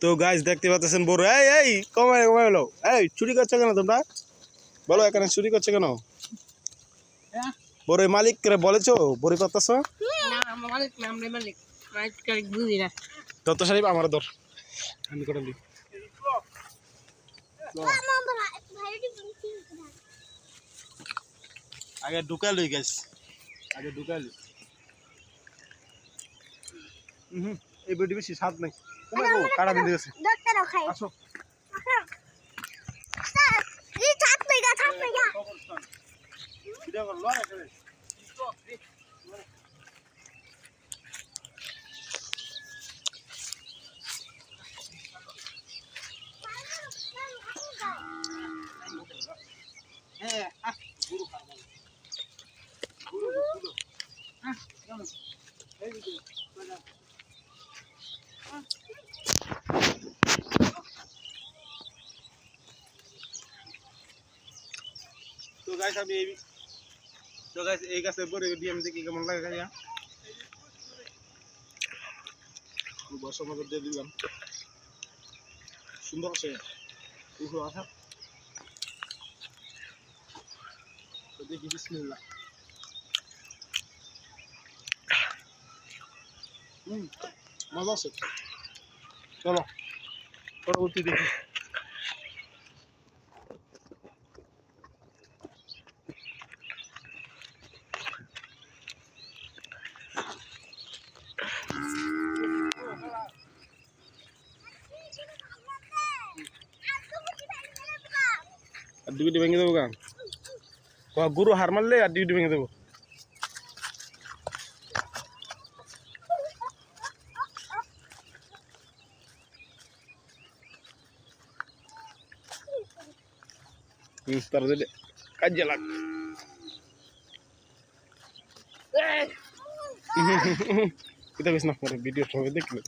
তো গাইজ দেখতে পাচ্ছেন বড়। এই এই কমাই কমাই হলো। এই, চুরি করছ কেন তোমরা? বলো, এখানে চুরি করছ কেন? বড় মালিক বলেছ? বড়ি না তত সাহেব, আমার দর আমি করে দিই। আগে ঢুকা লই গেছ আগে ঢুকা লই। হুম। এই বেডি বেশি স্বাদ নাই। কাটা দিতে গেছে? আসো। হ্যাঁ আহ গুরু খাব গুরু। গুরু চলো এই তো গাইস আমি এই তো গাইস এই গাছে বড় ডিএম দেখি কেমন লাগে খাইয়া বর্ষা মতো দিয়ে দিলাম। সুন্দর আছে। উঠো আসা তো দেখি, বিসমিল্লাহ। হুম। মজা আছে। চলো, পরবর্তী দেখি। আর ডিবিটি ভেঙে দেবো গান গুরু হার মারলে আর ডিবিটি ভেঙে দেবো। হুম তার দিলে কাজে লাগ এটা বেশ না পরে ভিডিও সবাই দেখলে